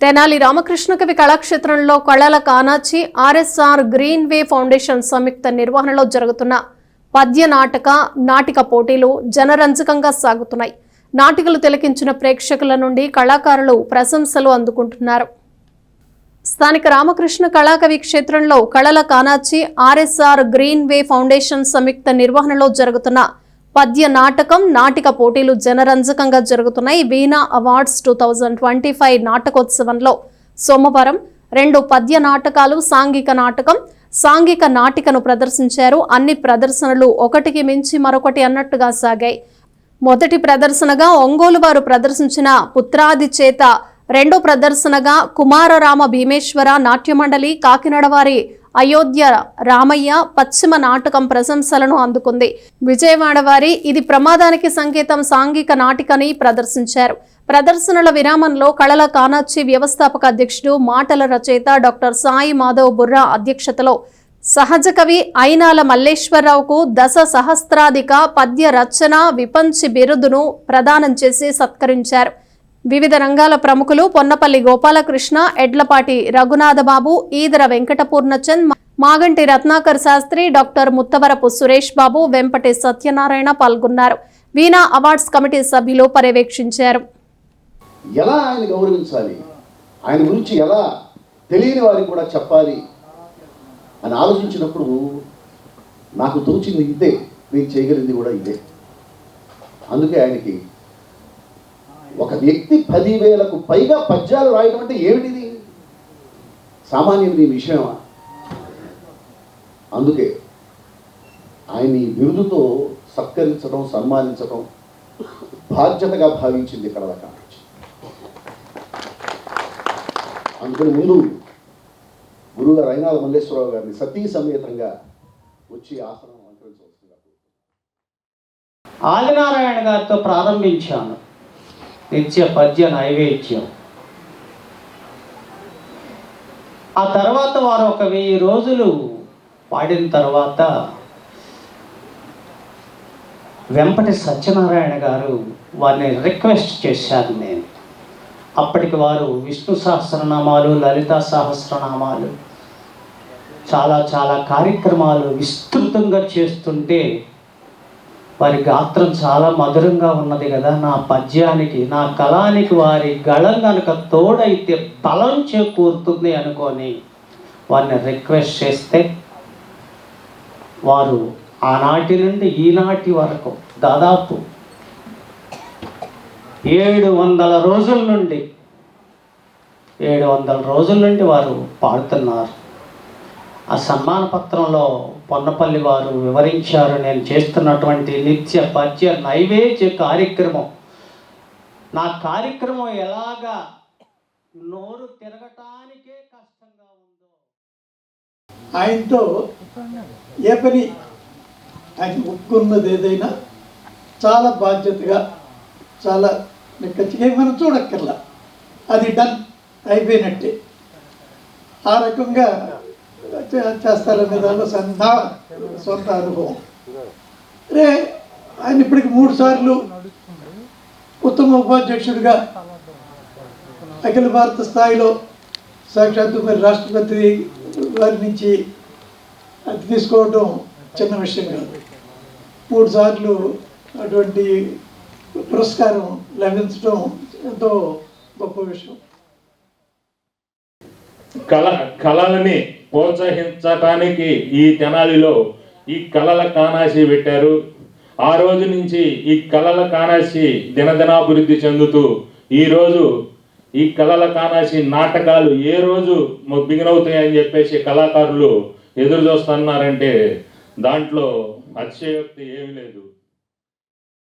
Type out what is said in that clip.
తెనాలి రామకృష్ణ కవి కళాక్షేత్రంలో కళల కానాచి ఆర్ఎస్ఆర్ గ్రీన్ వే ఫౌండేషన్ సంయుక్త నిర్వహణలో జరుగుతున్న పద్య నాటక నాటిక పోటీలు జనరంజకంగా సాగుతున్నాయి. నాటికలు తిలకించిన ప్రేక్షకుల నుండి కళాకారులు ప్రశంసలు అందుకుంటున్నారు. స్థానిక రామకృష్ణ కళాకవి క్షేత్రంలో కళల కానాచి ఆర్ఎస్ఆర్ గ్రీన్ వే ఫౌండేషన్ సంయుక్త నిర్వహణలో జరుగుతున్న పద్య నాటకం నాటిక పోటీలు జనరంజకంగా జరుగుతున్నాయి. Veena awards two thousand twenty five నాటకోత్సవంలో సోమవారం రెండు పద్య నాటకాలు సాంఘిక నాటకం సాంఘిక నాటికను ప్రదర్శించారు. అన్ని ప్రదర్శనలు ఒకటికి మించి మరొకటి అన్నట్టుగా సాగాయి. మొదటి ప్రదర్శనగా ఒంగోలు వారు ప్రదర్శించిన పుత్రాది చేత రెండో ప్రదర్శనగా కుమారరామ భీమేశ్వర నాట్యమండలి కాకినాడ వారి అయోధ్య రామయ్య పశ్చిమ నాటకం ప్రశంసలను అందుకుంది. విజయవాడ వారి ఇది ప్రమాదానికి సంకేతం సాంఘిక నాటికని ప్రదర్శించారు. ప్రదర్శనల విరామంలో కళల కానాచి వ్యవస్థాపక అధ్యక్షుడు మాటల రచయిత డాక్టర్ సాయి మాధవ్ బుర్రా అధ్యక్షతలో సహజ కవి అయినాల మల్లేశ్వరరావుకు దశ సహస్రాధిక పద్య రచన విపంచి బిరుదును ప్రదానం చేసి సత్కరించారు. వివిధ రంగాల ప్రముఖులు పొన్నపల్లి గోపాలకృష్ణ ఎడ్లపాటి రఘునాథబాబు ఈదర వెంకటపూర్ణచంద్ మాగంటి రత్నాకర్ శాస్త్రి డాక్టర్ ముత్తవరపు సురేష్ బాబు వెంపటి సత్యనారాయణ పాల్గొన్నారు. వీణా అవార్డ్స్ కమిటీ సభ్యులు పర్యవేక్షించారు. ఎలా ఆయన గౌరవించాలి? ఆయన గురించి ఎలా తెలియని వారికి కూడా చెప్పాలి అని ఆలోచించినప్పుడు నాకు తోచింది ఇదే నేను చేయగలిగింది కూడా ఇదే. అందుకే ఆయనకి ఒక వ్యక్తి పదివేలకు పైగా పద్యాలు రాయడం అంటే ఏమిటిది? సామాన్యుడి విషయమా? అందుకే ఆయన ఈ బిరుదుతో సత్కరించడం సన్మానించడం బాధ్యతగా భావించింది ఇక్కడ కావచ్చు అందుకని ముందు గురుగారు అయినాల మల్లేశ్వరరావు గారిని సతీ సమేతంగా వచ్చి ఆసనం అలంకరించవలసిందిగా ఆదినారాయణ గారితో ప్రారంభించాను. నిత్య పద్య నైవేద్యం. ఆ తర్వాత వారు ఒక వెయ్యి రోజులు పాడిన తర్వాత వెంపటి సత్యనారాయణ గారు వారిని రిక్వెస్ట్ చేశాను నేను. అప్పటికి వారు విష్ణు సహస్రనామాలు లలిత సహస్రనామాలు చాలా చాలా కార్యక్రమాలు విస్తృతంగా చేస్తుంటే వారి గాత్రం చాలా మధురంగా ఉన్నది కదా. నా పద్యానికి నా కళానికి వారి గళం కనుక తోడైతే బలం చేకూరుతుంది అనుకొని వారిని రిక్వెస్ట్ చేస్తే వారు ఆనాటి నుండి ఈనాటి వరకు దాదాపు ఏడు వందల రోజుల నుండి ఏడు వందల రోజుల నుండి వారు పాడుతున్నారు. ఆ సన్మాన పత్రంలో పొన్నపల్లి వారు వివరించారు నేను చేస్తున్నటువంటి నిత్య పద్య నైవేద్య కార్యక్రమం. నా కార్యక్రమం ఎలాగా నోరు తిరగటానికే కష్టంగా ఉందో. ఆయనతో ఏ పని ఆయన ఒప్పుకున్నది ఏదైనా చాలా బాధ్యతగా చాలా నిక్కచ్చిగా మనం చూడక్కర్లా. అది డన్ అయిపోయినట్టే. ఆ రకంగా చేస్తారనే దానిలో నా సొంత అనుభవం. రే ఆయన ఇప్పటికి మూడు సార్లు ఉత్తమ ఉపాధ్యక్షుడిగా అఖిల భారత స్థాయిలో సాక్షాత్తు మరి రాష్ట్రపతి వారి నుంచి అది తీసుకోవడం చిన్న విషయం కాదు. మూడు సార్లు అటువంటి పురస్కారం లభించడం ఎంతో గొప్ప విషయం. కళ కళలని ప్రోత్సహించటానికి ఈ తెనాలిలో ఈ కళల కానాసి పెట్టారు. ఆ రోజు నుంచి ఈ కళల కానాసి దినదినాభివృద్ధి చెందుతూ ఈ రోజు ఈ కళల కానాసి నాటకాలు ఏ రోజు బిగినవుతాయని చెప్పేసి కళాకారులు ఎదురు చూస్తున్నారంటే దాంట్లో అతిశయోక్తి ఏమీ లేదు.